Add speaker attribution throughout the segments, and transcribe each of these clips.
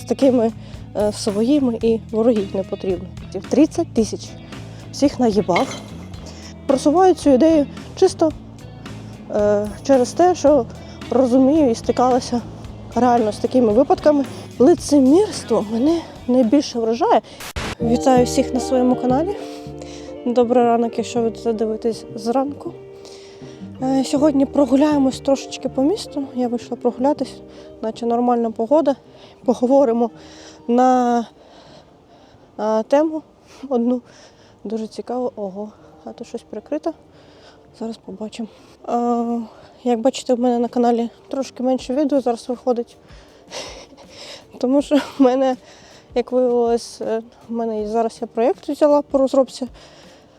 Speaker 1: з такими е, своїми і ворогів не потрібно. 30 тисяч всіх наїбав. Просуваю цю ідею чисто е, через те, що розумію і стикалася реально з такими випадками. Лицемірство мене найбільше вражає. Вітаю всіх на своєму каналі. Добрий ранок, якщо ви це дивитесь зранку. Е, Сьогодні прогуляємось трошечки по місту. Я вийшла прогулятись, наче нормальна погода. Поговоримо на тему одну. Дуже цікаво. Ого, а то щось прикрито. Зараз побачимо. Як бачите, в мене на каналі трошки менше відео зараз виходить. Тому що в мене, як виявилось, е, в мене зараз я проєкт взяла по розробці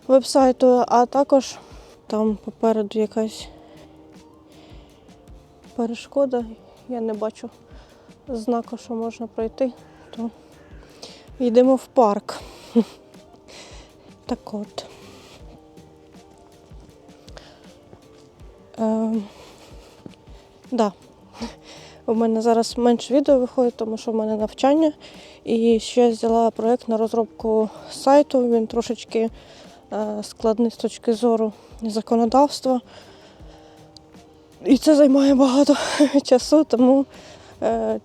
Speaker 1: вебсайту, а також там попереду якась перешкода. Я не бачу знаку, що можна пройти, то йдемо в парк. Так от. Ем, да. У мене зараз менше відео виходить, тому що в мене навчання. І ще взяла проєкт на розробку сайту. Він трошечки е, складний з точки зору законодавства. І це займає багато часу, тому,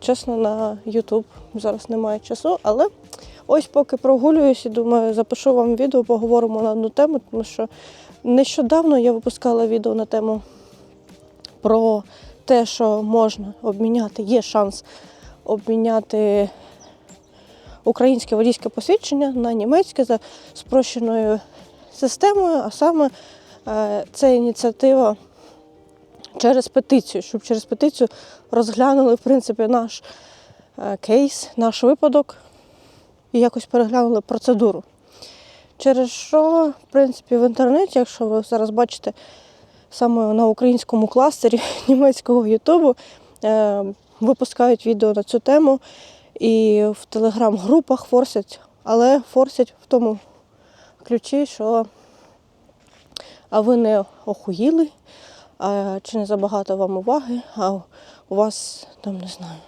Speaker 1: чесно, на YouTube зараз немає часу. Але ось поки прогулююсь і думаю, запишу вам відео, поговоримо на одну тему, тому що нещодавно я випускала відео на тему про те, що можна обміняти, є шанс обміняти українське водійське посвідчення на німецьке за спрощеною системою, а саме е, це ініціатива через петицію, щоб через петицію розглянули в принципі наш е, кейс, наш випадок і якось переглянули процедуру. Через що, в принципі, в інтернеті, якщо ви зараз бачите саме на українському кластері німецького Ютубу, е, випускають відео на цю тему і в телеграм-групах форсять, але форсять в тому ключі, що а ви не охуїли, а чи не забагато вам уваги, а у вас там не знаю,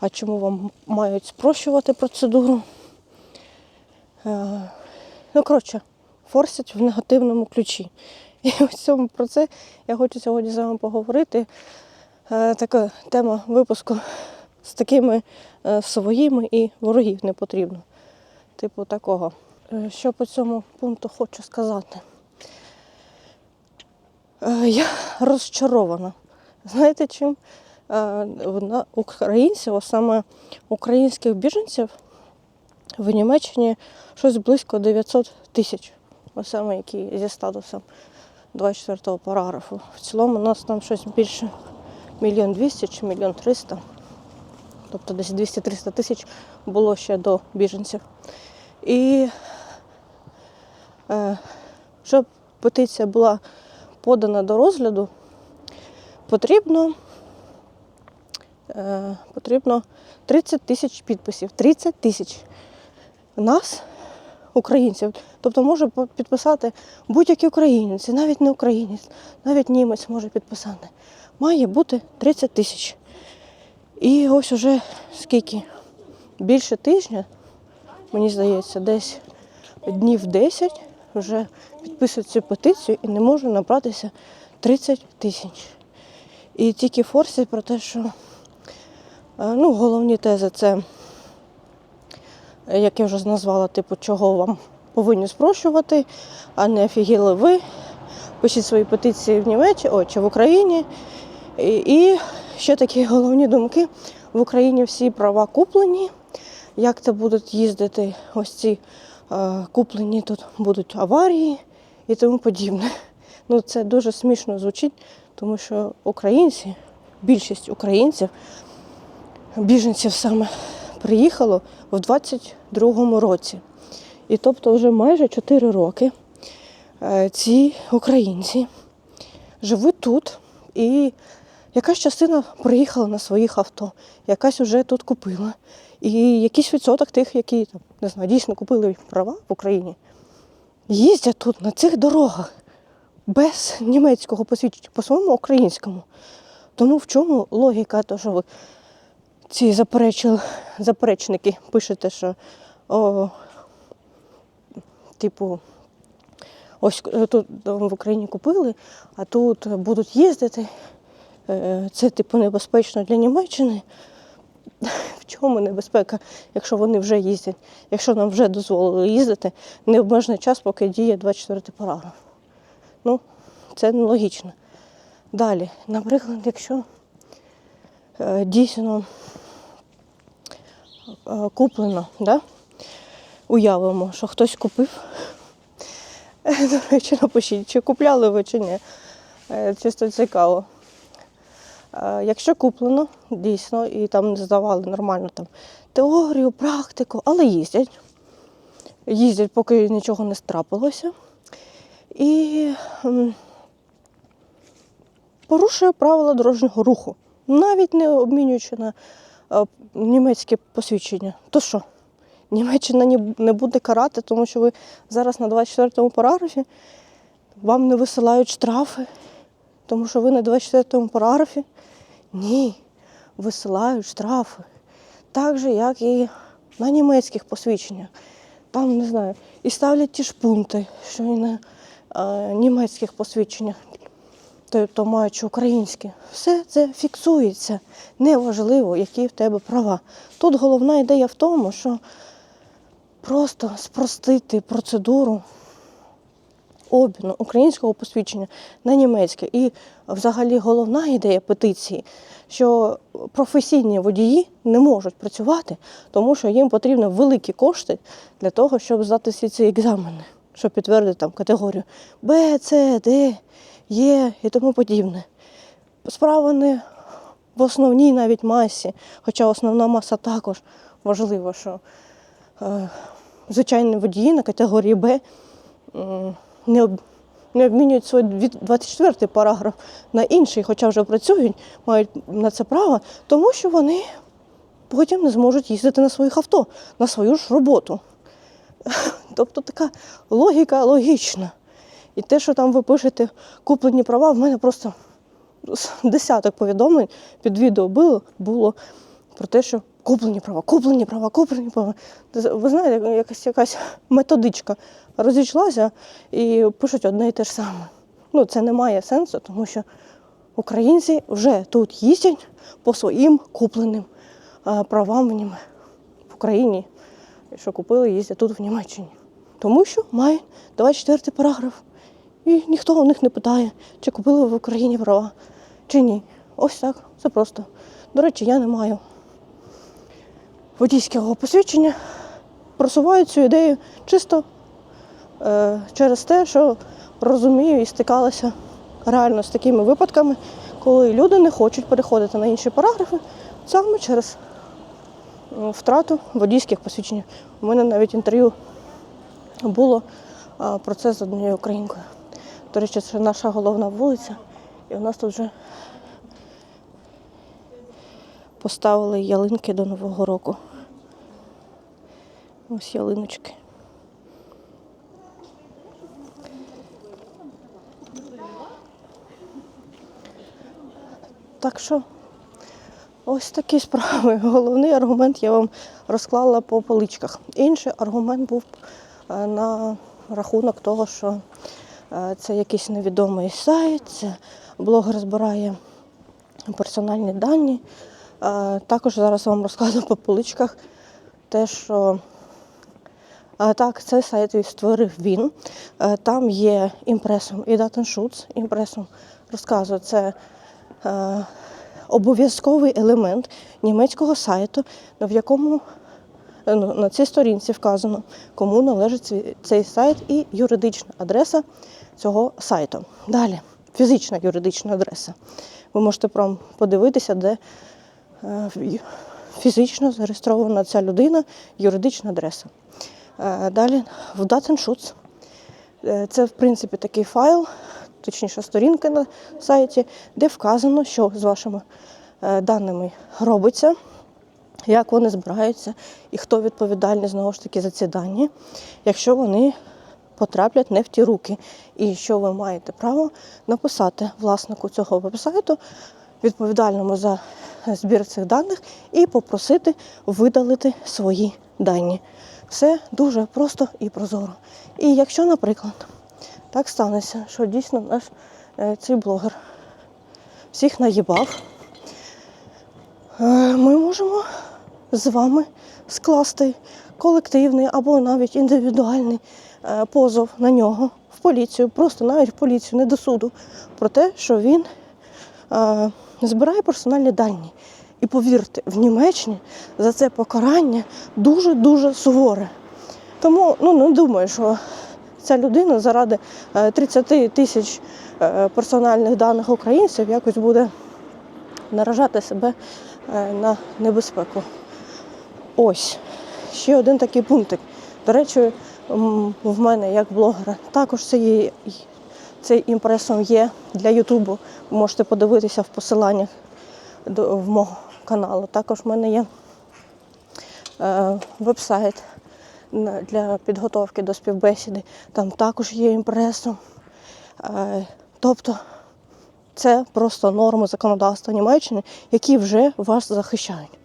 Speaker 1: а чому вам мають спрощувати процедуру. Е, Ну, коротше, форсять в негативному ключі. І ось про це я хочу сьогодні з вами поговорити. Е, Така тема випуску з такими е, своїми і ворогів не потрібно. Типу такого. Що по цьому пункту хочу сказати? Е, Я розчарована. Знаєте чим? Е, Українців, а саме українських біженців в Німеччині щось близько 900 тисяч, саме які зі статусом 24 параграфу. В цілому у нас там щось більше мільйон двісті чи мільйон триста. Тобто десь 200-300 тисяч було ще до біженців. І е, щоб петиція була подана до розгляду, потрібно, е, потрібно 30 тисяч підписів. 30 тисяч нас, українців. Тобто може підписати будь-який українець, і навіть не українець, навіть німець може підписати. Має бути 30 тисяч. І ось уже скільки? Більше тижня, мені здається, десь днів 10 вже підписують цю петицію і не можу набратися 30 тисяч. І тільки форсять про те, що е, ну, головні тези це, як я вже назвала, типу, чого вам повинні спрощувати, а не офігіли ви. Пишіть свої петиції в Німеччині, ой, чи в Україні. І, і ще такі головні думки. В Україні всі права куплені. Як це будуть їздити ось ці куплені тут будуть аварії і тому подібне. Ну, це дуже смішно звучить, тому що українці, більшість українців, біженців саме приїхало в 22-му році. І тобто вже майже 4 роки е, ці українці живуть тут, і якась частина приїхала на своїх авто, якась вже тут купила. І якийсь відсоток тих, які там, не знаю, дійсно купили права в Україні, їздять тут на цих дорогах без німецького посвідчення, по своєму українському. Тому в чому логіка того, що ви ці заперечники пишете, що о, типу, ось е, тут в Україні купили, а тут будуть їздити. Е, Це типу небезпечно для Німеччини. В чому небезпека, якщо вони вже їздять, якщо нам вже дозволили їздити необмежений час, поки діє 24 параграф. Ну, це нелогічно. Далі, наприклад, якщо е, дійсно е, куплено, да? уявимо, що хтось купив. До речі, напишіть, чи купляли ви, чи ні. Е, Чисто цікаво. Е, Якщо куплено, дійсно, і там здавали нормально там теорію, практику, але їздять. Їздять, поки нічого не страпилося. І порушує правила дорожнього руху, навіть не обмінюючи на е, німецьке посвідчення. То що? Німеччина не буде карати, тому що ви зараз на 24 му параграфі вам не висилають штрафи, тому що ви на 24-му параграфі. Ні, висилають штрафи. Так же, як і на німецьких посвідченнях. Там, не знаю, і ставлять ті ж пункти, що і на е, німецьких посвідченнях, тобто маючи українські. Все це фіксується. Неважливо, які в тебе права. Тут головна ідея в тому, що просто спростити процедуру обміну українського посвідчення на німецьке. І взагалі головна ідея петиції, що професійні водії не можуть працювати, тому що їм потрібні великі кошти для того, щоб здати всі ці екзамени, щоб підтвердити там категорію Б, С, Д, Є і тому подібне. Справа не в основній навіть масі, хоча основна маса також важливо, що е, звичайні водії на категорії Б не, об, не обмінюють свій дві- 24 параграф на інший, хоча вже працюють, мають на це право, тому що вони потім не зможуть їздити на своїх авто, на свою ж роботу. Тобто така логіка логічна. І те, що там ви пишете куплені права, в мене просто десяток повідомлень під відео було, було про те, що куплені права, куплені права, куплені права. Ви знаєте, якась якась методичка розійшлася і пишуть одне і те ж саме. Ну, це не має сенсу, тому що українці вже тут їздять по своїм купленим правам в, Україні, що купили, їздять тут в Німеччині. Тому що мають 24 параграф. І ніхто у них не питає, чи купили в Україні права, чи ні. Ось так, це просто. До речі, я не маю водійського посвідчення. Просуваю цю ідею чисто е, через те, що розумію і стикалася реально з такими випадками, коли люди не хочуть переходити на інші параграфи саме через втрату водійських посвідчень. У мене навіть інтерв'ю було про це з однією українкою. До речі, це наша головна вулиця, і у нас тут вже поставили ялинки до Нового року. Ось ялиночки. Так що ось такі справи. Головний аргумент я вам розклала по поличках. Інший аргумент був е, на рахунок того, що е, це якийсь невідомий сайт, це блогер збирає персональні дані. Е, Також зараз вам розкажу по поличках те, що е, так, цей сайт створив він. Е, Там є імпресум і датеншутс. Імпресум розказує, це обов'язковий елемент німецького сайту, в якому ну, на цій сторінці вказано, кому належить цей- сайт і юридична адреса цього сайту. Далі, фізична юридична адреса. Ви можете прям подивитися, де фізично зареєстрована ця людина, юридична адреса. Е, Далі в Datenschutz. Е, Це, в принципі, такий файл, точніше, сторінка на сайті, де вказано, що з вашими е, даними робиться, як вони збираються і хто відповідальний знову ж таки за ці дані, якщо вони потраплять не в ті руки. І що ви маєте право написати власнику цього вебсайту, відповідальному за збір цих даних і попросити видалити свої дані. Все дуже просто і прозоро. І якщо, наприклад, так станеться, що дійсно наш е, цей блогер всіх наїбав, е, ми можемо з вами скласти колективний або навіть індивідуальний е, позов на нього в поліцію, просто навіть в поліцію, не до суду, про те, що він збирає персональні дані. І повірте, в Німеччині за це покарання дуже-дуже суворе. Тому ну, не думаю, що ця людина заради е, 30 тисяч е, персональних даних українців якось буде наражати себе е, на небезпеку. Ось ще один такий пунктик. До речі, в мене як блогера також це є, цей імпресом є для Ютубу. Ви можете подивитися в посиланнях до в мого каналу. Також в мене є е, веб-сайт для підготовки до співбесіди. Там також є імпресом. Е, тобто це просто норми законодавства Німеччини, які вже вас захищають.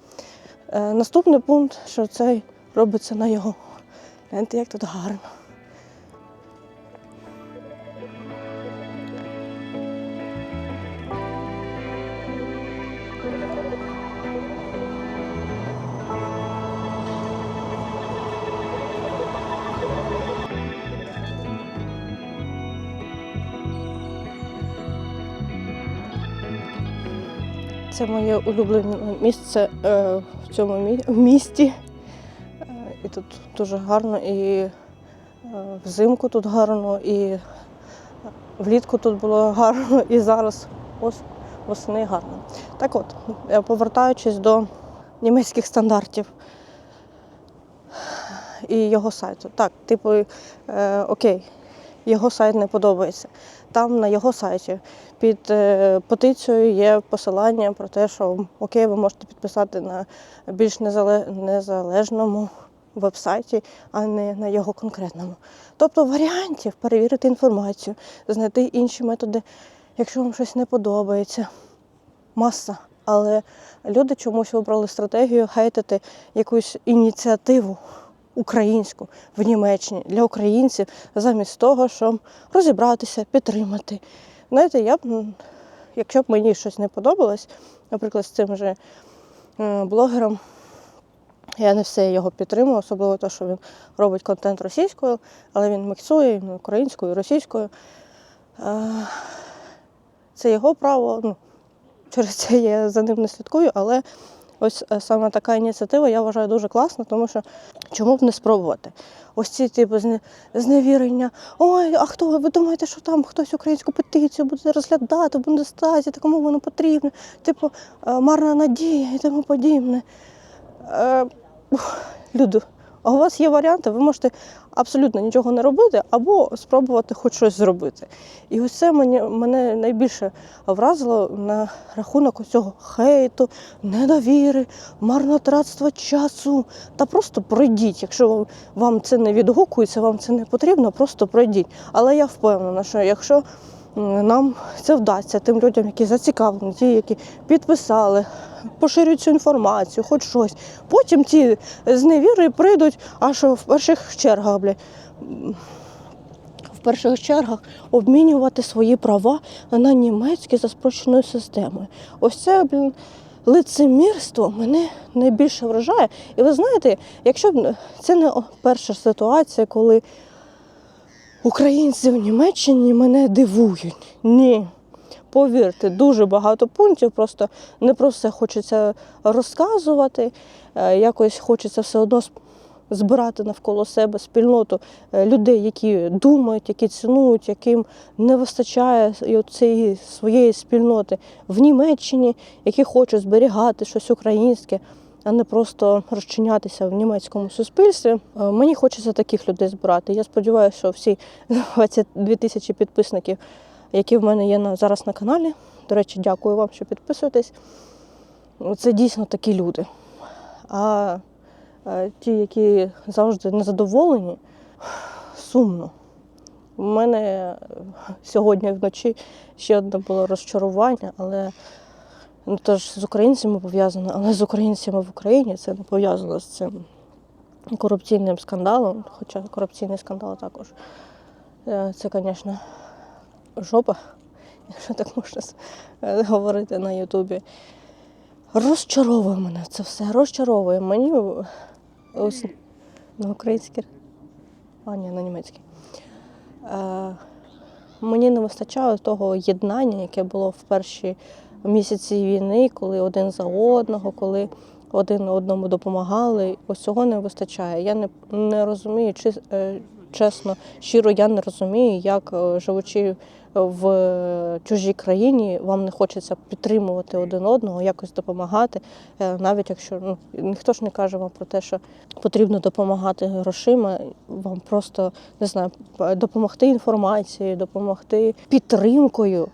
Speaker 1: Е, наступний пункт, що це робиться на його. Гляньте, як тут гарно. Це моє улюблене місце е, в цьому місті. Е, і тут дуже гарно, і е, взимку тут гарно, і влітку тут було гарно, і зараз ось восени гарно. Так от, повертаючись до німецьких стандартів і його сайту. Так, типу, е, окей, його сайт не подобається. Там на його сайті під е, петицією є посилання про те, що окей, ви можете підписати на більш незалежному веб-сайті, а не на його конкретному. Тобто варіантів перевірити інформацію, знайти інші методи, якщо вам щось не подобається. Маса. Але люди чомусь вибрали стратегію хейтити якусь ініціативу українську в Німеччині для українців, замість того, щоб розібратися, підтримати. Знаєте, я б, якщо б мені щось не подобалось, наприклад, з цим же е, блогером, я не все його підтримую, особливо те, що він робить контент російською, але він міксує українською, російською. Е, Це його право. Ну, через це я за ним не слідкую, але ось е, саме така ініціатива я вважаю дуже класна, тому що чому б не спробувати? Ось ці типу зневірення. Ой, а хто ви? Думаєте, що там хтось українську петицію буде розглядати в Бундестазі, та кому воно потрібно? Типу, е, марна надія і тому подібне. Е, Люди, а у вас є варіанти, ви можете абсолютно нічого не робити або спробувати хоч щось зробити. І ось це мені, мене найбільше вразило на рахунок цього хейту, недовіри, марнотратства часу. Та просто пройдіть. Якщо вам- це не відгукується, вам це не потрібно, просто пройдіть. Але я впевнена, що якщо нам це вдасться тим людям, які зацікавлені, ті, які підписали, поширюють цю інформацію, хоч щось. Потім ті з невіри прийдуть аж в перших чергах, бля. В перших чергах обмінювати свої права на німецькі за спрощеною системою. Ось це, блін, лицемірство мене найбільше вражає. І ви знаєте, якщо б це не перша ситуація, коли українці в Німеччині мене дивують. Ні. Повірте, дуже багато пунктів, просто не про все хочеться розказувати. е, Якось хочеться все одно збирати навколо себе спільноту е, людей, які думають, які цінують, яким не вистачає цієї своєї спільноти в Німеччині, які хочуть зберігати щось українське, а не просто розчинятися в німецькому суспільстві. Е, Мені хочеться таких людей збирати. Я сподіваюся, що всі 22 тисячі підписників, які в мене є на, зараз на каналі. До речі, дякую вам, що підписуєтесь. Це дійсно такі люди. А ті, які завжди незадоволені, сумно. У мене е, сьогодні вночі ще одне було розчарування, але Ну, теж з українцями пов'язано, але з українцями в Україні це не пов'язано з цим корупційним скандалом, хоча корупційний скандал також. Е, Це, звісно, жопа, якщо так можна е, говорити на Ютубі. Розчаровує мене це все, розчаровує. Мені ось на українській, а ні, на німецькій. Е, Мені не вистачало того єднання, яке було в перші місяці війни, коли один за одного, коли один одному допомагали. Ось цього не вистачає. Я не, не розумію, чи, е, чесно, щиро я не розумію, як е, живучи в чужій країні, вам не хочеться підтримувати один одного, якось допомагати. Е, Навіть якщо ну, ніхто ж не каже вам про те, що потрібно допомагати грошима, вам просто не знаю, допомогти інформацією, допомогти підтримкою.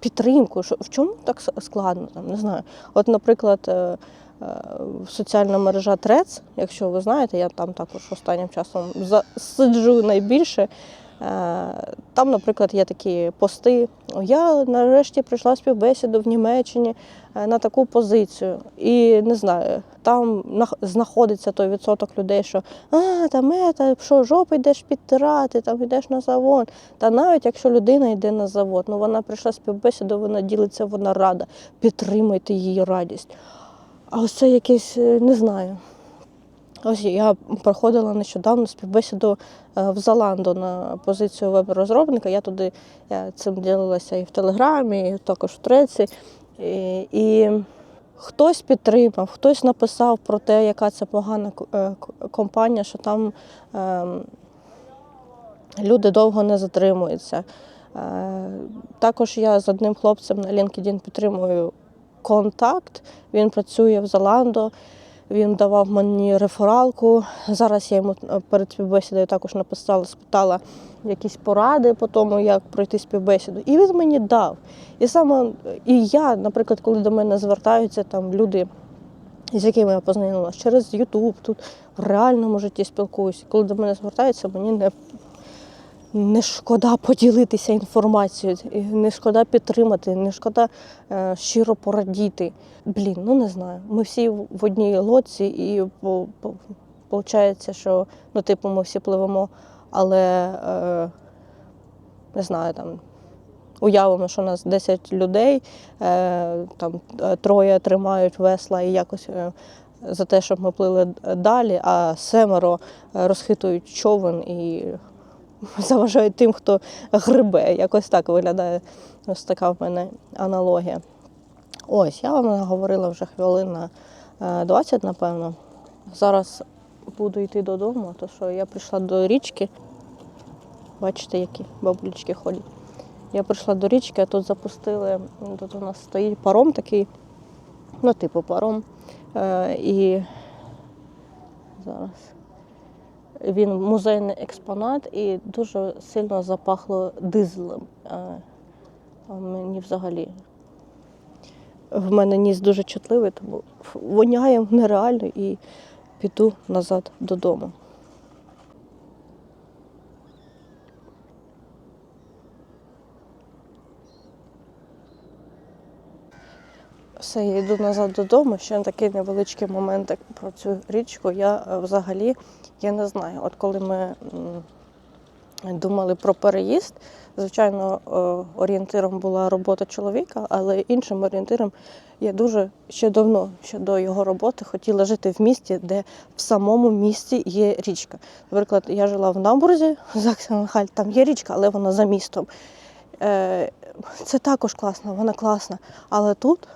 Speaker 1: Підтримку, що в чому так складно? Там не знаю. От, наприклад, е, е, соціальна мережа Трец, якщо ви знаєте, я там також останнім часом сиджу найбільше. Е, Там, наприклад, є такі пости. Я нарешті прийшла співбесіду в Німеччині е, на таку позицію. І не знаю, там знаходиться той відсоток людей, що а, там ета, що жопу йдеш підтирати, там йдеш на завод. Та навіть якщо людина йде на завод, ну вона прийшла співбесіду, вона ділиться, вона рада. Підтримуйте її радість. А ось це якесь, е, не знаю. Ось я проходила нещодавно співбесіду е, в Заландо на позицію веб-розробника. Я туди я цим ділилася і в Телеграмі, і також в Треці. І, і хтось підтримав, хтось написав про те, яка це погана е, компанія, що там ем, люди довго не затримуються. Е, Також я з одним хлопцем на LinkedIn підтримую контакт. Він працює в Заландо. Він давав мені рефералку. Зараз я йому е, перед співбесідою також написала, спитала якісь поради по тому, як пройти співбесіду. І він мені дав. І саме і я, наприклад, коли до мене звертаються там люди, з якими я познайомилася через Ютуб, тут в реальному житті спілкуюся. Коли до мене звертаються, мені не, не шкода поділитися інформацією, не шкода підтримати, не шкода е, щиро порадіти. Блін, ну не знаю. Ми всі в одній лодці, і виходить, що ну, типу, ми всі пливемо, але е, не знаю, там. Уявимо, що у нас 10 людей, е, там е, троє тримають весла і якось е, за те, щоб ми плили далі, а семеро розхитують човен і заважають тим, хто грибе. Якось так виглядає ось така в мене аналогія. Ось, я вам говорила вже хвилин на е, 20, напевно. Зараз буду йти додому, то що я прийшла до річки. Бачите, які бабулечки ходять. Я прийшла до річки, а тут запустили, тут у нас стоїть паром такий, ну, типу паром. Е, і зараз. Він музейний експонат і дуже сильно запахло дизелем. Е, мені взагалі. В мене ніс дуже чутливий, тому воняє нереально і піду назад додому. Все, я йду назад додому. Ще такий невеличкий момент про цю річку. Я е, взагалі я не знаю. От коли ми думали про переїзд, звичайно, е, орієнтиром була робота чоловіка, але іншим орієнтиром я дуже ще давно, ще до його роботи, хотіла жити в місті, де в самому місті є річка. Наприклад, я жила в Намбурзі, Заксенхаль, там є річка, але вона за містом. Е, Це також класно, вона класна. Але тут,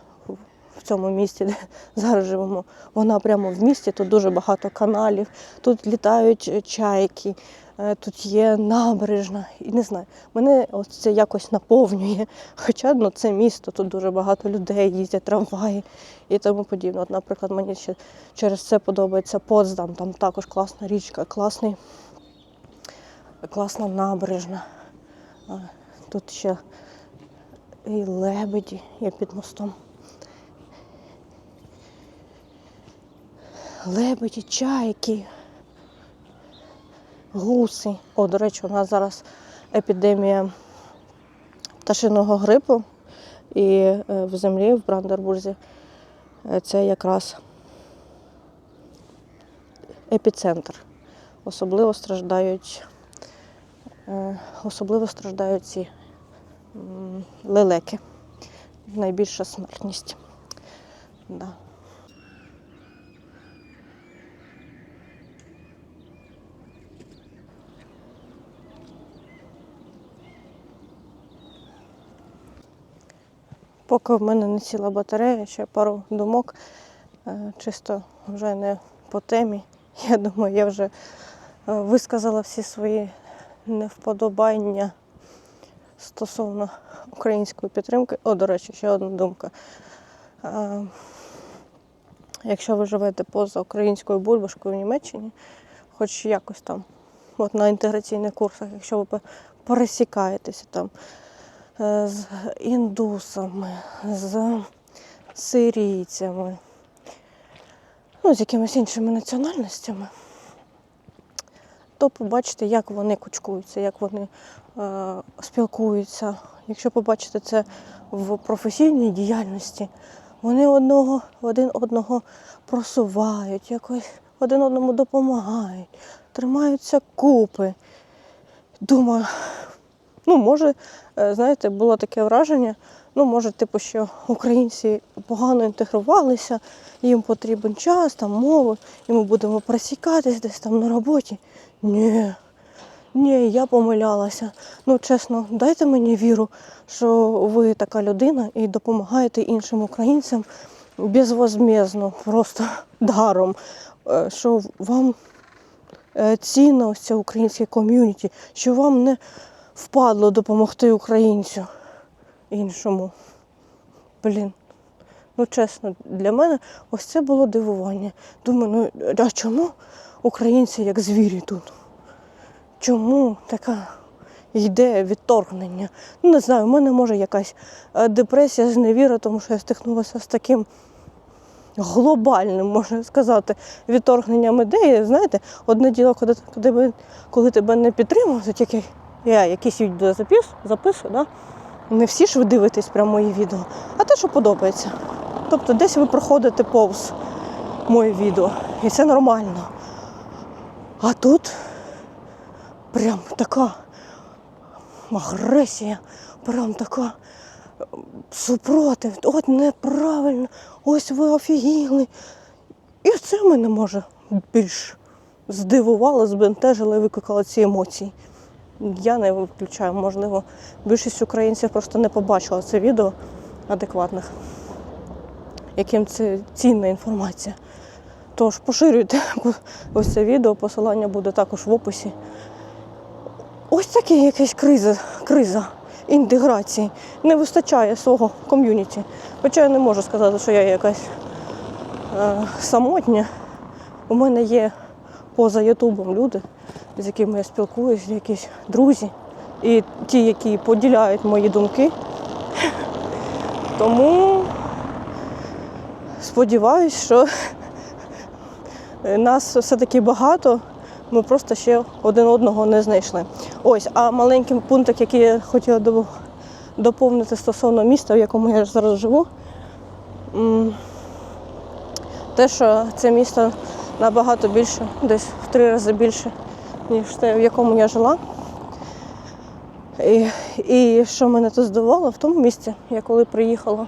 Speaker 1: в цьому місті, де зараз живемо, вона прямо в місті, тут дуже багато каналів, тут літають е, чайки, е, тут є набережна. І не знаю, мене ось це якось наповнює. Хоча ну, це місто, тут дуже багато людей, їздять трамваї і тому подібне. От, наприклад, мені ще через це подобається Потсдам, там також класна річка, класний, класна набережна. Тут ще і лебеді є під мостом. Лебеді, чайки, гуси. О, до речі, у нас зараз епідемія пташиного грипу. І е, в землі, в Брандербурзі, е, це якраз епіцентр. Особливо страждають, е, особливо страждають ці лелеки. Найбільша смертність. Да. Поки в мене не сіла батарея, ще пару думок, е, чисто вже не по темі. Я думаю, я вже е, висказала всі свої невподобання стосовно української підтримки. О, до речі, ще одна думка. Е, Якщо ви живете поза українською бульбашкою в Німеччині, хоч якось там, от на інтеграційних курсах, якщо ви пересікаєтеся там з індусами, з сирійцями, ну, з якимись іншими національностями, то побачите, як вони кучкуються, як вони е, спілкуються. Якщо побачите це в професійній діяльності, вони одного, один одного просувають, якось один одному допомагають, тримаються купи. Думаю, ну, може, е, знаєте, було таке враження, ну, може, типу, що українці погано інтегрувалися, їм потрібен час, там мови, і ми будемо просікатись десь там на роботі. Ні. Ні, я помилялася. Ну, чесно, дайте мені віру, що ви така людина і допомагаєте іншим українцям безвозмездно, просто даром. Е, Що вам е, цінно ось це українське ком'юніті, що вам не впадло допомогти українцю іншому. Блін. Ну, чесно, для мене ось це було дивування. Думаю, ну а чому українці як звірі тут? Чому така йде відторгнення? Ну, не знаю, в мене може якась е, депресія, зневіра, тому що я стикнулася з таким глобальним, можна сказати, відторгненням ідеї. Знаєте, одне діло, коли, коли, тебе не підтримують, як я якісь відео запис, записую, да? не всі ж ви дивитесь прямо мої відео, а те, що подобається. Тобто десь ви проходите повз моє відео, і це нормально. А тут прям така агресія, прям така супротив, от неправильно, ось ви офігіли. І це мене може більш здивувало, збентежило і викликало ці емоції. Я не виключаю, можливо, більшість українців просто не побачила це відео адекватних, яким це цінна інформація. Тож поширюйте ось це відео, посилання буде також в описі. Ось таке якась криза, криза інтеграції. Не вистачає свого ком'юніті. Хоча я не можу сказати, що я якась е, самотня. У мене є поза Ютубом люди, з якими я спілкуюся, якісь друзі. І ті, які поділяють мої думки. Тому сподіваюсь, що нас все-таки багато, ми просто ще один одного не знайшли. Ось, а маленький пунктик, який я хотіла доповнити стосовно міста, в якому я зараз живу. Те, що це місто набагато більше, десь в три рази більше, в якому я жила. І, і що мене тут здивувало в тому місці, я коли приїхала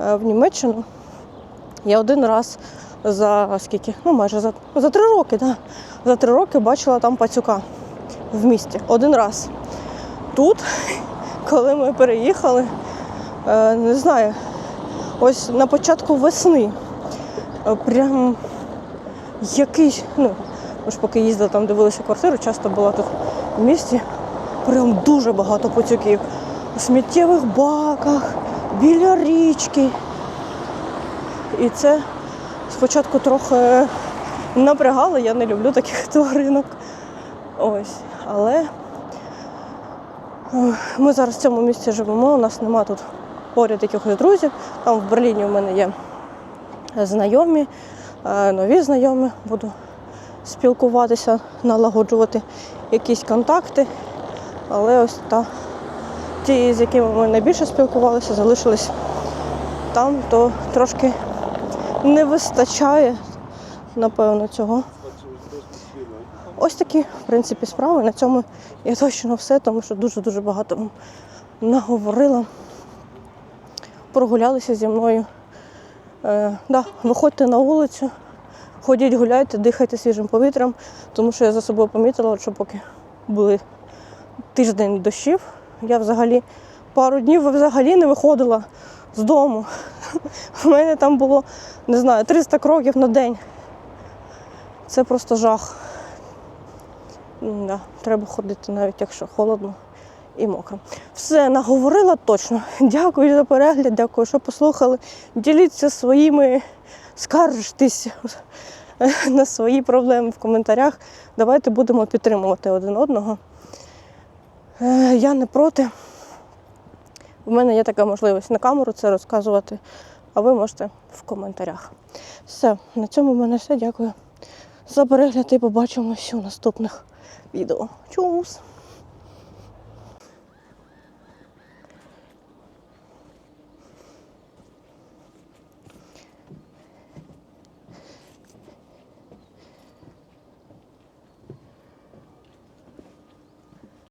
Speaker 1: е, в Німеччину, я один раз за скільки? Ну, майже за, за три роки, да. За три роки бачила там пацюка в місті. Один раз. Тут, коли ми переїхали, е, не знаю, ось на початку весни. е, Прям якийсь, ну, ми поки їздили там, дивилися квартиру, часто була тут в місті. Прям дуже багато пацюків. У сміттєвих баках, біля річки. І це спочатку трохи напрягало, я не люблю таких тваринок. Ось. Але е, ми зараз в цьому місці живемо, у нас нема тут поряд якихось друзів. Там в Берліні у мене є знайомі, е, нові знайомі, буду спілкуватися, налагоджувати якісь контакти. Але ось та ті, з якими ми найбільше спілкувалися, залишились там, то трошки не вистачає, напевно, цього. Ось такі, в принципі, справи. На цьому я точно все, тому що дуже-дуже багато наговорила. Прогулялися зі мною. Е, да, виходьте на вулицю, ходіть, гуляйте, дихайте свіжим повітрям, тому що я за собою помітила, що поки були тиждень дощів, я взагалі пару днів взагалі не виходила з дому. У мене там було, не знаю, 300 кроків на день. Це просто жах. Да, треба ходити навіть якщо холодно і мокро. Все, наговорила точно. Дякую за перегляд, дякую, що послухали. Діліться своїми, скаржтесь на свої проблеми в коментарях. Давайте будемо підтримувати один одного. Е, Я не проти. У мене є така можливість на камеру це розказувати, а ви можете в коментарях. Все, на цьому в мене все. Дякую за перегляд і побачимося у наступних відео. Чус!